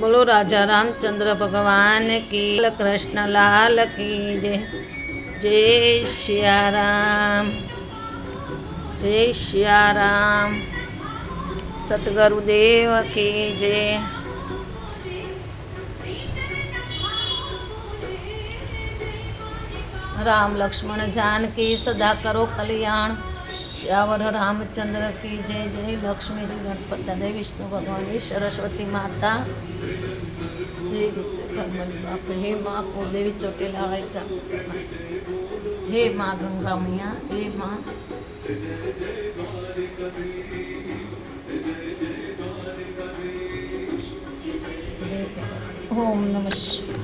બોલો રાજા રામચંદ્ર ભગવાન કી કૃષ્ણ લાલ કી જય જય શિયારામ જય શિયારામ. સતગુરુદેવ કી જય. રામ લક્ષ્મણ જાનકી સદા કરો કલ્યાણ. શ્યાવર રામચંદ્ર કી જય જય, લક્ષ્મીજી, ગણપત દાદા વિષ્ણુ ભગવાનની સરસ્વતી માતા. જય હે મા કુળદેવી ચોટેલા વાંચા હે મા ગંગા મૈયા હે મા ઓમ નમઃ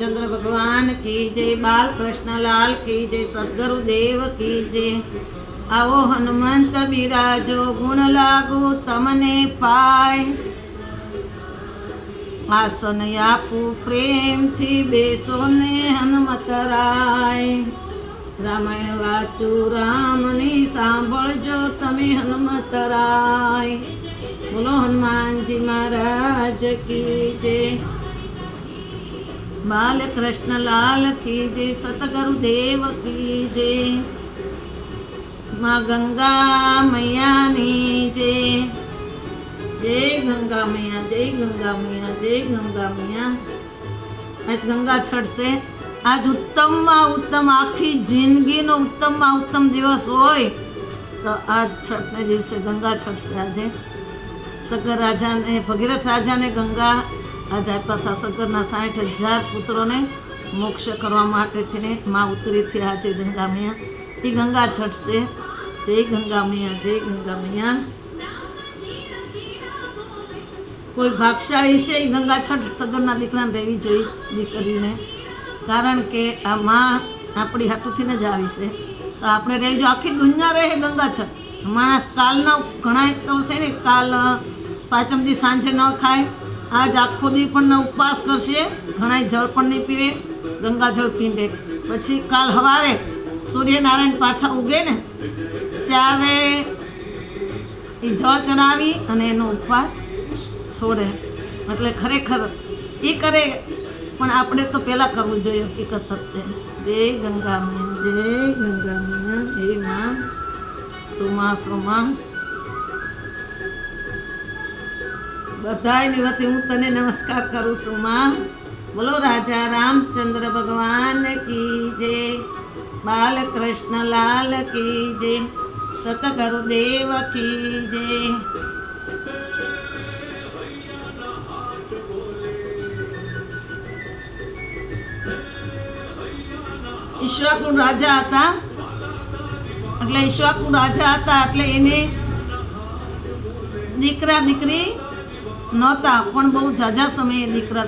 રામચંદ્ર ભગવાન કી જય બાલ કૃષ્ણલાલ, કી જય સદગુરુ દેવ, કી જય. આવો હનુમંત બિરાજો, ગુણ લાગુ તમને પાય. આસન આપું પ્રેમથી બેસો ને હનુમત રાય. રામાયણ વાંચું, રામની સાંભળજો તમે હનુમત રાય. બોલો હનુમાનજી મહારાજ, કી જય. બાલકૃષ્ણ લાલ કી જય સતગુરુ દેવ કી જય. માં ગંગા મૈયાની જય. જય ગંગા મૈયા, જય ગંગા મૈયા, જય ગંગા મૈયા. આજ ગંગા છડશે. આજ ઉત્તમમાં ઉત્તમ, આખી જિંદગીનો ઉત્તમમાં ઉત્તમ દિવસ હોય તો આજ છઠને દિવસે ગંગા છડશે આજે. સગર રાજાને, ભગીરથ રાજાને ગંગા આપ્યા હતા સગરના સાઠ હજાર પુત્રોને મોક્ષ કરવા માટે થઈને મા ઉતરીથી આજે ગંગા મૈયા. એ ગંગા છટશે. જય ગંગા મૈયા, જય ગંગા મૈયા. કોઈ ભાગશાળી છે એ ગંગા છઠ સગરના દીકરાને રહેવી જોઈએ દીકરીને. કારણ કે આ મા આપણી હાટુથીને જ આવી છે. તો આપણે રહેજો. આખી દુનિયા રહે ગંગા છઠ. માણસ કાલના ઘણા તો છે ને? કાલ પાંચમથી સાંજે ન ખાય. આજ આખો દી પણ ઉપવાસ કરશે ઘણા જળ પણ નહીં પીવે, ગંગા જળ પીંડે પછી કાલ સવારે સૂર્યનારાયણ પાછા ઉગે ને, ત્યારે એ જળ ચડાવી અને એનો ઉપવાસ છોડે. એટલે ખરેખર એ કરે, પણ આપણે તો પહેલાં કરવું જોઈએ હકીકત હતે. જય ગંગા જય ગંગા હે માં તું માં સો માં. બધાની વતી હું તને નમસ્કાર કરું છું, માં. બોલો, રાજા રામચંદ્ર ભગવાન કી જે બાલકૃષ્ણ લાલ કી જે સતગુરુ દેવ કી જે ઈશ્વરકુળ રાજા હતા. એટલે ઈશ્વરકુળ રાજા હતા, એટલે એને દીકરા દીકરી નહોતા, પણ બહુ ઝાઝા સમયે દીકરા,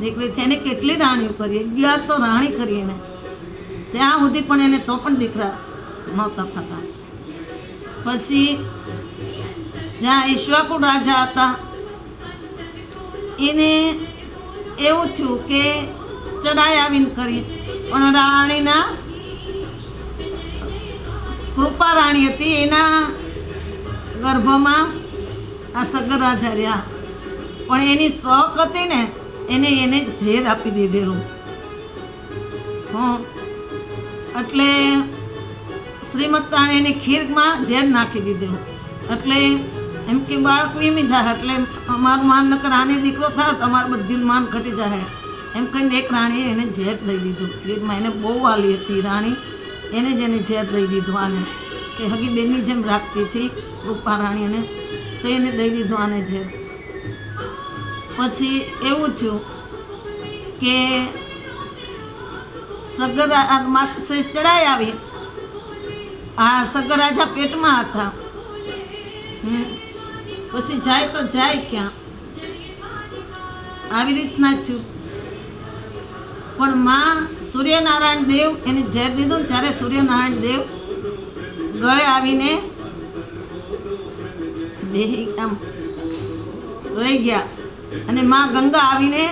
દીકરી છે. એને કેટલી રાણીઓ કરી? અગિયાર તો રાણી કરી એને. ત્યાં સુધી પણ એને તો પણ દીકરા નહોતા થતા. પછી જ્યાં ઈશ્વાકુળ રાજા હતા, એને એવું થયું કે ચડાઈ આવીને કરી. પણ રાણીના કૃપા રાણી હતી. એના ગર્ભમાં આ સગર રાજા રહ્યા. પણ એની શોખ હતી ને, એને એને ઝેર આપી દીધેલું. હં. એટલે શ્રીમત રાણી એની ખીરમાં ઝેર નાખી દીધેલું. એટલે એમ કે બાળક વીમી જાય એટલે અમારું માન નકર આને દીકરો થાય તો અમારું બધું માન ઘટી જાય એમ કહીને એક રાણીએ એને ઝેર દઈ દીધું. ખીરમાં એને બહુ વાલી હતી રાણી. એને જ એને ઝેર દઈ દીધું આને. કે હગી બેનની જેમ રાખતી હતી, રૂપા રાણી એને. તો એને દઈ દીધું આને ઝેર. પછી એવું થયું કે સગર માથે ચડાઈ આવી. આ સગરાજા પેટમાં હતા. પછી જાય તો જાય ક્યાં? આવી રીતના થયું. પણ માં સૂર્યનારાયણ દેવ એને ઝેર દીધું ને ત્યારે સૂર્યનારાયણ દેવ ગળે આવીને બેહી આમ રહી ગયા. અને માં ગંગા આવીને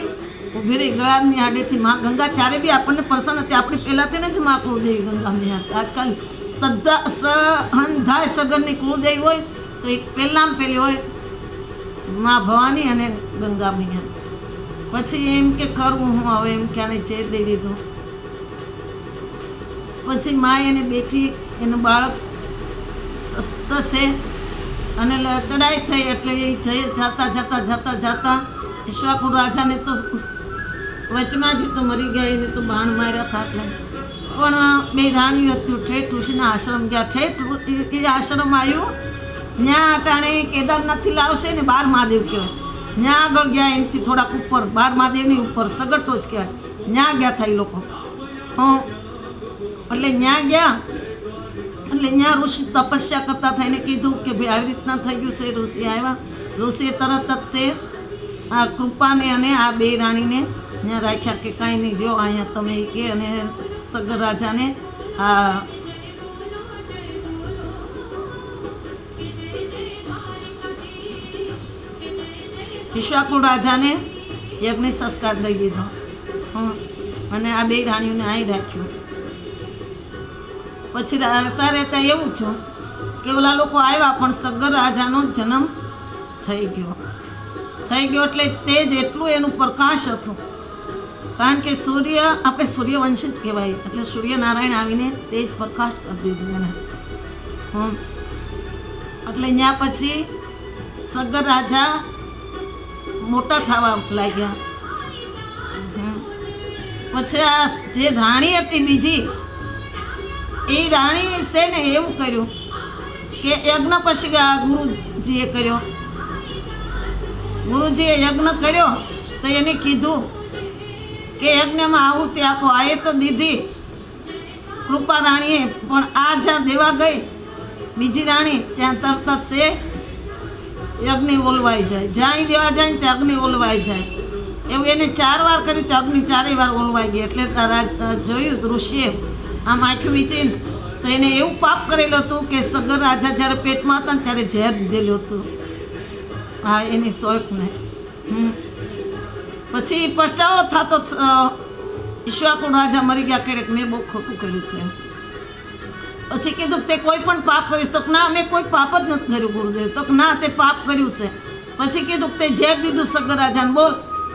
ઊભી રહી, ગળાની આડેથી માં ગંગા, ત્યારે બી આપણને પ્રસન્ન હતી આપણે પહેલાંથી જ માં કુળદેવી ગંગા મેં આજકાલ સદ્ધા સહન થાય સગનની કુળદેવી હોય, તો એક પહેલાં પહેલી હોયમાં ભવાની અને ગંગા મૈયા પછી એમ કે કરવું હું હવે એમ ક્યાંને ચેર દઈ દીધું. પછી માં એને બેઠી, એનું બાળક સસ્ત છે. અને ચડાઈ થઈ એટલે એ જઈ જાતા, જતા જતા જતા ઈશ્વાકુર રાજાને તો વચમાં જ તો મરી ગયા, એને તો બાણ માર્યા હતા એટલે. પણ બે રાણીઓ હતું, ઠેઠ ઋષિના આશ્રમ ગયા. ઠેઠ એ આશ્રમ આવ્યું. ત્યાં અટાણે કેદારનાથથી લાવશે ને બાર મહાદેવ કહેવાય ત્યાં આગળ ગયા, એનાથી થોડાક ઉપર, બાર મહાદેવની ઉપર સગટો જ કહેવાય. ત્યાં ગયા થાય લોકો. હં. એટલે ત્યાં ગયા એટલે ત્યાં ઋષિ તપસ્યા કરતા થઈને કીધું કે ભાઈ આવી રીતના થઈ ગયું છે, ઋષિ આવ્યા. ઋષિએ તરત જ તે આ કૃપાને અને આ બે રાણીને ત્યાં રાખ્યા કે કાંઈ નહીં, જો અહીંયા તમે કે અને સગર રાજાને આ વિશ્વાકુળ રાજાને યજ્ઞ સંસ્કાર દઈ દીધો. અને આ બે રાણીઓને અહીં રાખ્યું. પછી રહેતા રહેતા એવું થયું કે ઓલા લોકો આવ્યા પણ સગર રાજાનો જન્મ થઈ ગયો. થઈ ગયો એટલે તે જ એટલું એનું પ્રકાશ હતું. કારણ કે સૂર્ય, આપણે સૂર્યવંશ જ કહેવાય. એટલે સૂર્યનારાયણ આવીને તે જ પ્રકાશ કરી દીધું એને. હમ. એટલે ત્યાં પછી સગર રાજા મોટા થવા લાગ્યા. પછી આ જે રાણી હતી બીજી એ રાણી છે ને એવું કર્યું કે યજ્ઞ પછી ગુરુજીએ કર્યો? ગુરુજીએ યજ્ઞ કર્યો તો એને કીધું કે યજ્ઞમાં આવું તે આપો. આ એ તો દીધી. કૃપા રાણીએ, પણ આ જ્યાં દેવા ગઈ, બીજી રાણી ત્યાં તરત તે અગ્નિ ઓલવાઈ જાય. જ્યાં દેવા જાય ત્યાં અગ્નિ ઓલવાઈ જાય. એવું એને ચાર વાર કર્યું તો અગ્નિ ચારેય વાર ઓલવાઈ ગઈ. એટલે જોયું ઋષિએ આમ આંખ્યું વીંચીને તો એને એવું પાપ કરેલું હતું કે સગર રાજા જ્યારે પેટમાં હતા ને ત્યારે ઝેર દીધેલું હતું. હા, એની શોખને. પછી પટાવો થતો ઈશ્વાકુણ રાજા મરી ગયા ક્યારેક મેં બહુ ખોટું કર્યું છે પછી કીધું તે કોઈ પણ પાપ કરીશ. તો ના, મેં કોઈ પાપ જ નથી કર્યું ગુરુદેવ. તો ના, તે પાપ કર્યું છે. પછી કીધું તે ઝેર દીધું સગર રાજાને. બોલ,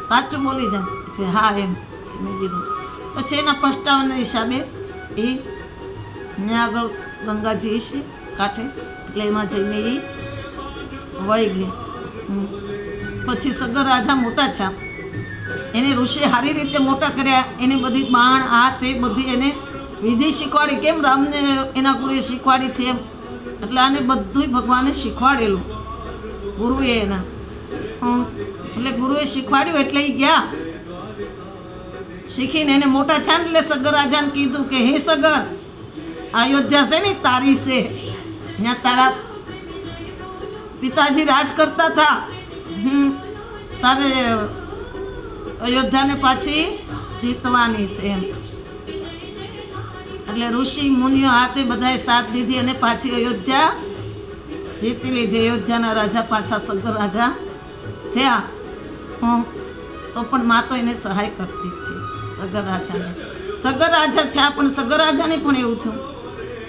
સાચું બોલી જાય પછી હા, એમ મેં દીધું પછી એના પસ્તાવાના હિસાબે એ ત્યાં આગળ ગંગાજી છે કાંઠે. એટલે એમાં જઈને એ વહી ગઈ. પછી સગર રાજા મોટા થયા. એને ઋષિ સારી રીતે મોટા કર્યા. એને બધી બાણ, આ તે બધી એને વિધિ શીખવાડી. કેમ રામને એના ગુરુએ શીખવાડી હતી એમ? એટલે આને બધુંય ભગવાને શીખવાડેલું. ગુરુએ એના. એટલે ગુરુએ શીખવાડ્યું એટલે એ ગયા. શીખીને એને મોટા થયા એટલે સગર રાજાને કીધું કે, હે સગર, અયોધ્યા છે ને, તારી છે. ત્યાં તારા પિતાજી રાજ કરતા હતા. તારે અયોધ્યાને પાછી જીતવાની છે એમ. એટલે ઋષિ મુનિઓ હાથે બધાએ સાથ દીધી અને પાછી અયોધ્યા જીતી લીધી. અયોધ્યાના રાજા પાછા સગર રાજા થયા. તો પણ મા તો એને સહાય કરતી. સગર રાજાને સગર રાજા થયા પણ સગર રાજાને પણ એવું થયું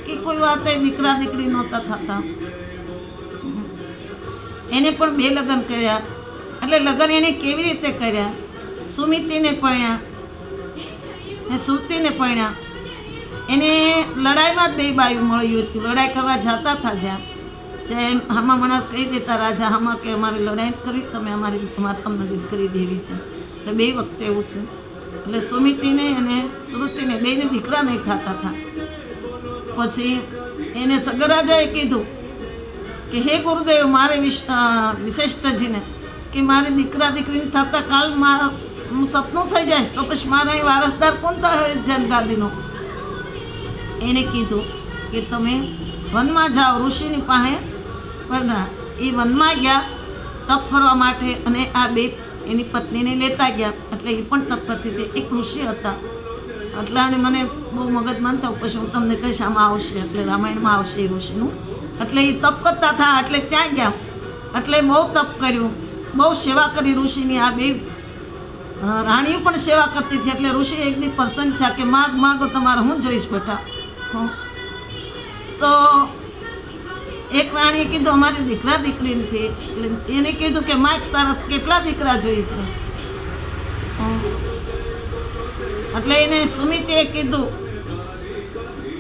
કે કોઈ વાતે દીકરા દીકરી નહોતા થતા. એને પણ બે લગ્ન કર્યા. એટલે લગ્ન એને કેવી રીતે કર્યા? સુમિતિને પરણ્યા. ને સુતિને પરણ્યા. એને લડાઈમાં જ બે બાયું મળ્યું હતું. લડાઈ કરવા જતા હતા જ્યાં. ત્યાં હામાં માણસ કહી દેતા રાજા, હામાં કે અમારે લડાઈ કરી, તમે અમારી, અમારે તમને દીકરી દેવી છે. એટલે બે વખતે એવું થયું. એટલે સુમિતિને અને શ્રુતિને બેને દીકરા નહીં થતા હતા. પછી એને સગરાજાએ કીધું કે, હે ગુરુદેવ, મારે વિશિષ્ટજીને કે મારે દીકરા દીકરીને થતા કાલ મારા સપનું થઈ જાય તો પછી મારા એ વારસદાર કોણ થાય જનગાદીનો એને કીધું કે, તમે વનમાં જાઓ ઋષિની પાસે પણ એ વનમાં ગયા, તપ કરવા માટે અને આ બે એની પત્નીને લેતા ગયા. એટલે એ પણ તપ કરતી હતી. એક ઋષિ હતા. એટલે એણે મને બહુ મગજ માનતા પછી હું તમને કહીશ, આમાં આવશે. એટલે રામાયણમાં આવશે એ ઋષિનું. એટલે એ તપ કરતા હતા, એટલે ત્યાં ગયા. એટલે બહુ તપ કર્યું. બહુ સેવા કરી ઋષિની. આ બે રાણીઓ પણ સેવા કરતી હતી. એટલે ઋષિ એકદી પ્રસંગ થયા કે, માગ, માગો તમારે, હું જોઈશ બેટા. તો એક રાણીએ કીધું, અમારી દીકરા દીકરી નથી. એટલે એને કીધું કે માગ તારા કેટલા દીકરા જોઈશે. એટલે એને સુમિતે કીધું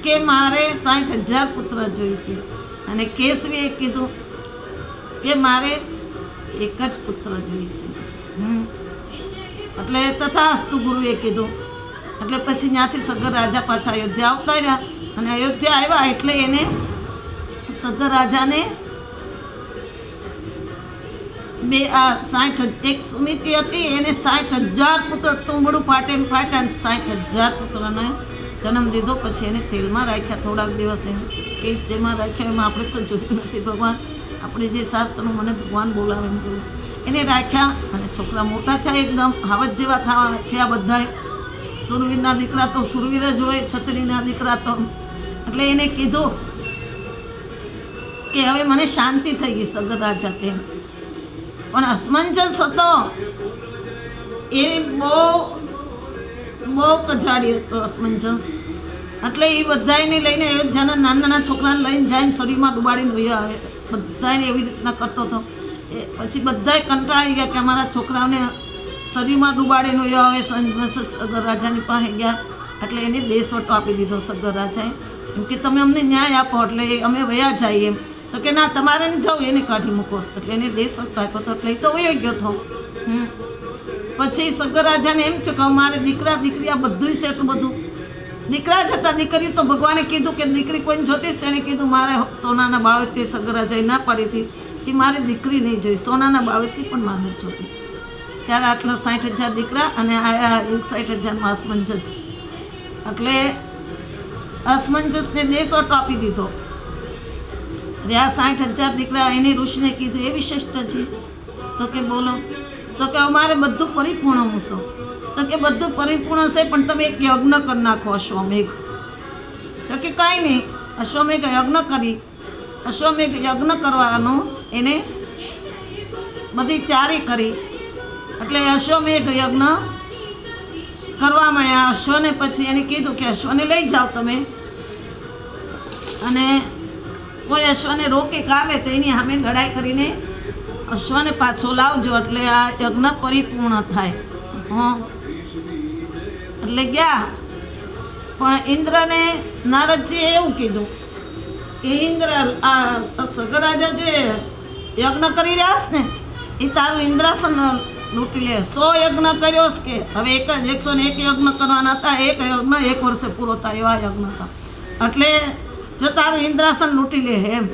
કે, મારે સાઠ હજાર પુત્ર જોઈશે. અને કેશવીએ કીધું કે, મારે એક જ પુત્ર જોઈશે. એટલે તથાસ્તુ ગુરુએ કીધું. એટલે પછી ત્યાંથી સગર રાજા પાછા અયોધ્યા આવતા રહ્યા. અને અયોધ્યા આવ્યા એટલે એને સગર રાજાને બે આ સાઠ એક સુમિતિ હતી, એને સાઠ હજાર પુત્ર તુંબડું ફાટે ફાટ્યા અને સાઠ હજાર પુત્રને જન્મ દીધો, પછી એને તેલમાં રાખ્યા થોડાક દિવસ એમ. કેસ જેમાં રાખ્યા એમાં આપણે તો જોયું નથી, ભગવાન. આપણે જે શાસ્ત્રનું મને ભગવાન બોલાવે એમ કહ્યું. એને રાખ્યા અને છોકરા મોટા થયા એકદમ, હાવજ જેવા થવા થયા બધા સુરવીરના દીકરા તો સુરવીર જ હોય, છત્રીના દીકરા તો. એટલે એને કીધું કે હવે મને શાંતિ થઈ ગઈ સગર રાજા કે. પણ અસમંજસ હતો એ બહુ બહુ કજાડી હતો અસમંજસ એટલે એ બધાને લઈને અયોધ્યાના નાના નાના છોકરાને લઈને જાય શરીરમાં ડુબાડીને વહી આવે. બધાને એવી રીતના કરતો હતો. એ પછી બધાએ કંટાળી ગયા કે અમારા છોકરાઓને શરીરમાં ડુબાડીને વહી આવે સગર રાજાની પાસે ગયા. એટલે એને દેશવટો આપી દીધો સગર રાજાએ. એમ કે, તમે અમને ન્યાય આપો, એટલે અમે વયા જઈએ. એમ તો કે ના, તમારે ને જવું, એને કાઢી મૂકો એટલે એને દેશો આપ્યો તો એટલે તો વયો ગયો હમ. પછી સગર રાજાને એમ છે કે મારે દીકરા, દીકરી, આ બધું છે એટલું બધું. દીકરા જતા દીકરી તો ભગવાને કીધું કે દીકરી કોઈને જોતીશ તેને કીધું, મારે સોનાના બાળવતી સગર રાજાએ ના પાડી હતી કે મારી દીકરી નહીં જોઈ. સોનાના બાળવતી પણ મારે જોતી. ત્યારે આટલા સાઠ હજાર દીકરા અને આયા એક સાઠ હજારમાં અસમંજસ એટલે અસમંજસને દેશોટ આપી દીધો. આ સાઠ હજાર દીકરા એને ઋષિને કીધું, એ વિશિષ્ટ છે તો કે, બોલો. તો કે અમારે બધું પરિપૂર્ણ હું છું. તો કે, બધું પરિપૂર્ણ છે, પણ તમે એક યજ્ઞ કરી નાખો, અશ્વમેઘ. તો કે, કાંઈ નહીં. અશ્વમેઘ યજ્ઞ કરી. અશ્વમેઘ યજ્ઞ કરવાનો એને બધી તૈયારી કરી. એટલે અશ્વમેઘ યજ્ઞ કરવા મળ્યા. અશ્વને પછી એને કીધું કે, અશ્વને લઈ જાઓ તમે. અને કોઈ અશ્વને રોકે કાવે તો એની સામે લડાઈ કરીને અશ્વને પાછો લાવજો એટલે આ યજ્ઞ પરિપૂર્ણ થાય. હં. એટલે ગયા. પણ ઇન્દ્રને નારદજીએ એવું કીધું કે ઇન્દ્ર, આ સગરાજા જે યજ્ઞ કરી રહ્યા છે ને, એ તારું ઇન્દ્રાસન લૂંટી લે. સો યજ્ઞ કર્યો કે હવે એક જ, એકસો ને એક યજ્ઞ કરવાના હતા. એક યજ્ઞ એક વર્ષે પૂરો થાય એવા યજ્ઞ હતા એટલે જો તારું ઇન્દ્રાસન લૂંટી લે એમ.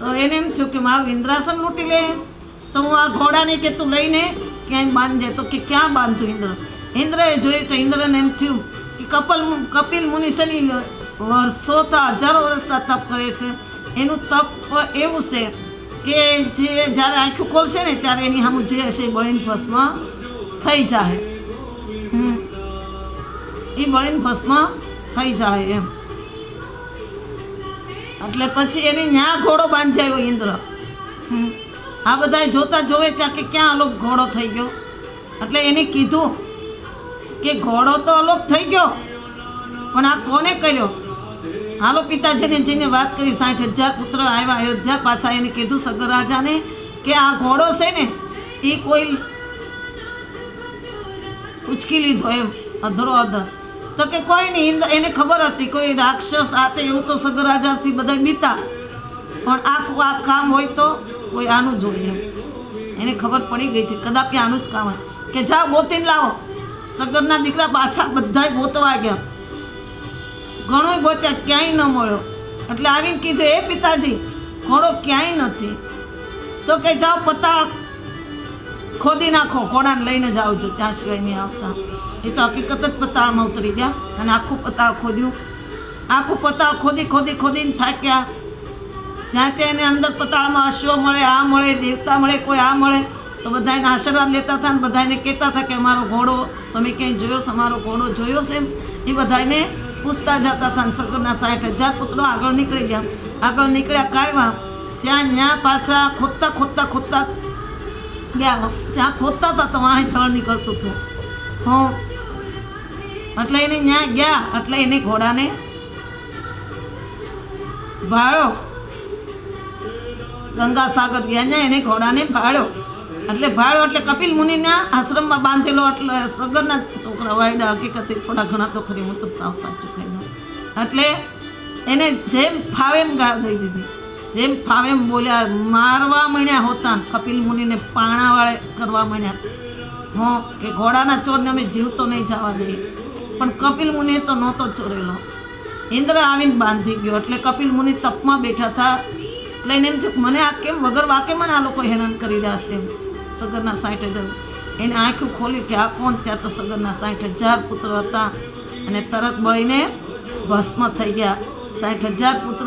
તો એને એમ થયું કે મારું ઇન્દ્રાસન લૂંટી લે તો હું આ ઘોડાને કે તું લઈને ક્યાંય બાંધે તો કે ક્યાં બાંધતું ઇન્દ્ર? ઇન્દ્રએ જોયું તો ઇન્દ્રને એમ થયું કે કપલ કપિલ મુનિ છે ને હજારો વર્ષતા તપ કરે છે. એનું તપ એવું છે કે જે જ્યારે આંખું ખોલશે ને ત્યારે એની સામું જે હશે એ બળીને ભસ્મ થઈ જાય. એ બળીને ભસ્મ થઈ જાય એમ. એટલે પછી એને ન્યા ઘોડો બાંધાયો ઇન્દ્ર. આ બધા જોતા જોવે ત્યાં કે ક્યાં અલોપ ઘોડો થઈ ગયો. એટલે એને કીધું કે ઘોડો તો અલોપ થઈ ગયો, પણ આ કોને કર્યો? હાલો પિતાજીને જઈને વાત કરી સાઠ હજાર પુત્ર આવ્યા અયોધ્યા, પાછા એને કીધું સગર રાજાને કે આ ઘોડો છે ને એ કોઈ ઉચકી લીધો એમ, અધરો અધર. તો કે કોઈ નહીં એને ખબર હતી, કોઈ રાક્ષસ આતે એવું તો સગર રાજાથી બધા બીતા પણ આ આ કામ હોય તો કોઈ આનું જોઈએ એને ખબર પડી ગઈ હતી, કદાપી આનું જ કામ હોય. કે જાઓ ગોતીને લાવો. સગરના દીકરા પાછા બધાય ગોતવા ગયા. ઘણોય ગોત્યા, ક્યાંય ન મળ્યો. એટલે આવીને કીધું, એ પિતાજી, ઘોડો ક્યાંય નથી. તો કે જાઓ પતાળ ખોદી નાખો, ઘોડાને લઈને જ આવજો ત્યાં સિવાય નહીં આવતા. એ તો હકીકત જ પતાળમાં ઉતરી ગયા અને આખું પતાળ ખોદ્યું. આખું પતાળ ખોદી ખોદી, ખોદીને થાક્યા. જ્યાં ત્યાં એને અંદર પતાળમાં અશ્વ મળે, આ મળે, દેવતા મળે, કોઈ આ મળે, તો બધા આશીર્વાદ લેતા હતા ને બધાને કહેતા હતા કે અમારો ઘોડો, તમે ક્યાંય જોયો છે? અમારો ઘોડો જોયો છે? એમ એ બધાને પૂછતા જતા હતા ને સગરના સાઠ હજાર પુત્રો આગળ નીકળી ગયા. આગળ નીકળ્યા કાઢવા ત્યાં ત્યાં પાછા ખોદતા ખોદતા ખોદતા ગયા. જ્યાં ખોદતા હતા તો વાંહે જળ નીકળતું હતું. હં. એટલે એને ન્યા ગયા, એટલે એને ઘોડાને ભાળો ગંગા સાગર ગયા ત્યાં એને ઘોડાને ભાળો એટલે ભાળો એટલે કપિલ મુનિના આશ્રમમાં બાંધેલો, એટલે સગરના છોકરા વાયડા હકીકતે થોડા ઘણા તો ખરી, હું તો સાવ સાચું કહી દઉં. એટલે એને જેમ ફાવે એમ ગાળ દઈ દીધી. જેમ ફાવે એમ બોલ્યા, મારવા માંડ્યા હોતા કપિલ મુનિને પાણાવાળે કરવા માંડ્યા. હો, કે ઘોડાના ચોરને અમે જીવતો નહીં જવા દઈએ. પણ કપિલ મુનિએ તો નહોતો ચોરેલો. ઇન્દ્ર આવીને બાંધી ગયો એટલે કપિલ મુનિ તપમાં બેઠા હતા એટલે એને એમ થયું કે મને આ કેમ વગર વાકે મને આ લોકો હેરાન કરી રહ્યા છે સગરના સાઠ હજાર એને આંખું ખોલી કે આ કોણ? ત્યાં તો સગરના સાઠ હજાર પુત્ર હતા. અને તરત બળીને ભસ્મ થઈ ગયા. સાઠ હજાર પુત્ર.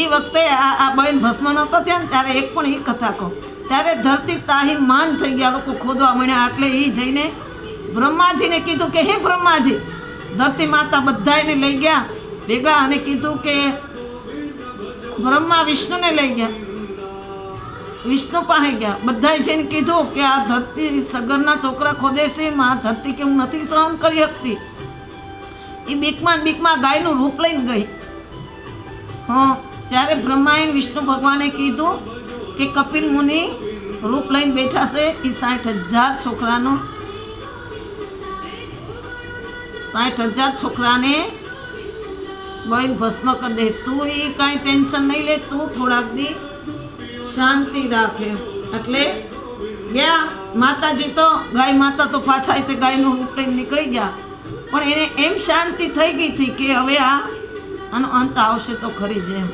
એ વખતે આ આ બળીને ભસ્મ નહોતો ત્યાં ત્યારે એક પણ એ કથા કહો. ત્યારે ધરતી તાહી માન થઈ ગયા, લોકો ખોદવા મળ્યા એટલે એ જઈને બ્રહ્માજીને કીધું કે, હે બ્રહ્માજી ધરતી માતા બધાને લઈ ગયા. ભેગા અને કીધું કે બ્રહ્મા વિષ્ણુને લઈ ગયા. વિષ્ણુ પાસે ગયા. બધાએ જઈને કીધું કે આ ધરતી સગરના છોકરા ખોદે છે આ ધરતી કે હું નથી સહન કરી શકતી. એ બીકમાં બીકમાં ગાયનું રૂપ લઈને ગઈ. હં, ત્યારે બ્રહ્માએ વિષ્ણુ ભગવાને કીધું કે કપિલ મુનિ રૂપ લઈને બેઠા છે એ સાઠ હજાર છોકરાનો સાઠ હજાર છોકરાને બળીને ભસ્મ કરી દે. તું એ કાંઈ ટેન્શન નહીં લે, તું થોડાક દી શાંતિ રાખે. એટલે ગયા માતાજી તો, ગાય માતા તો પાછા તે ગાયનું રૂપ નીકળી ગયા. પણ એને એમ શાંતિ થઈ ગઈ હતી કે હવે આ આનો અંત આવશે તો ખરી જ એમ.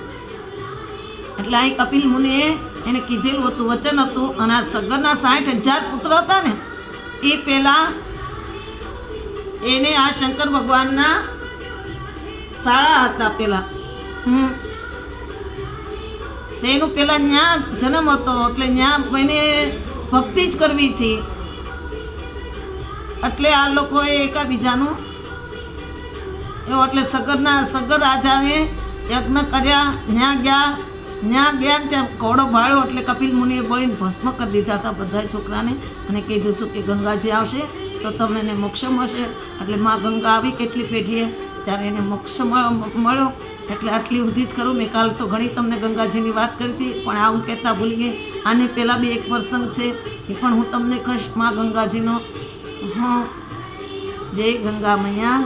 એટલે અહીં કપિલ મુનિએ એને કીધેલું હતું, વચન હતું અને આ સગરના સાઠ હજાર પુત્ર હતા ને એ પહેલાં એને આ શંકર ભગવાનના શાળા હતા પેલા. હમ. એનું પેલા ત્યાં જન્મ હતો એટલે ત્યાં એને ભક્તિ જ કરવી હતી. એટલે આ લોકોએ એકાબીજાનું એવું એટલે સગરના સગર રાજાને યજ્ઞ કર્યા ત્યાં ગયા ત્યાં ગયા ત્યાં ઘોડો ભાળ્યો એટલે કપિલ મુનિએ બળીને ભસ્મ કરી દીધા હતા બધા છોકરાને અને કીધું હતું કે ગંગાજી આવશે. તો તમે એને મોક્ષ મળશે. એટલે મા ગંગા આવી કેટલી પેઢીએ ત્યારે એને મોક્ષ મળો એટલે આટલી સુધી જ કરું મેં કાલ તો ઘણી તમને ગંગાજીની વાત કરી હતી, પણ આવું કહેતા ભૂલી ગઈ આને પહેલાં બી એક પ્રસંગ છે, એ પણ હું તમને કહીશ. મા ગંગાજીનો, હા, જય ગંગા મૈયા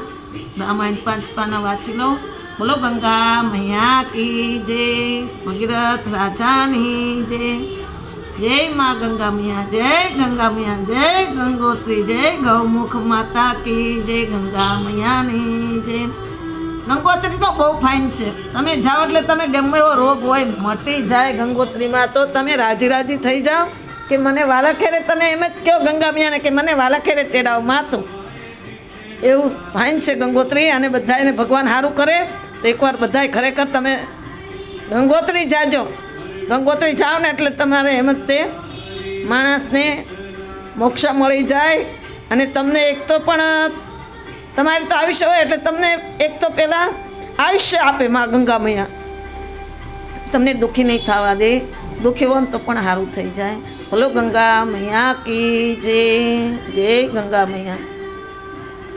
રામાયણ પાંચ પાના વાંચી લો બોલો ગંગા મૈયા કી જય. ભગીરથ રાજાની જય. જય મા ગંગા મિયા જય ગંગા મિયા જય ગંગોત્રી, જય ગૌમુખ માતા કી, જય ગંગા મૈયાની જય. ગંગોત્રી તો બહુ ફાઇન છે. તમે જાઓ એટલે તમે ગમે એવો રોગ હોય, મટી જાય ગંગોત્રીમાં તો તમે રાજી રાજી થઈ જાઓ કે મને વાલા ખેરે તમે એમ જ કહો ગંગા મિયાને કે મને વાલા ખેરે તેડાવ માતું. એવું ફાઇન છે ગંગોત્રી અને બધાને ભગવાન સારું કરે. તો એકવાર બધાય ખરેખર તમે ગંગોત્રી જાજો. ગંગોત્રી જાઓ ને એટલે તમારે એમ જ તે માણસને મોક્ષ મળી જાય. અને તમને એક તો પણ, તમારે તો આયુષ્ય હોય એટલે તમને એક તો પહેલાં આયુષ્ય આપે માં ગંગા મૈયા. તમને દુઃખી નહીં થવા દે. દુઃખી હોય તો પણ સારું થઈ જાય. બોલો ગંગા મૈયા કી જય જય ગંગા મૈયા.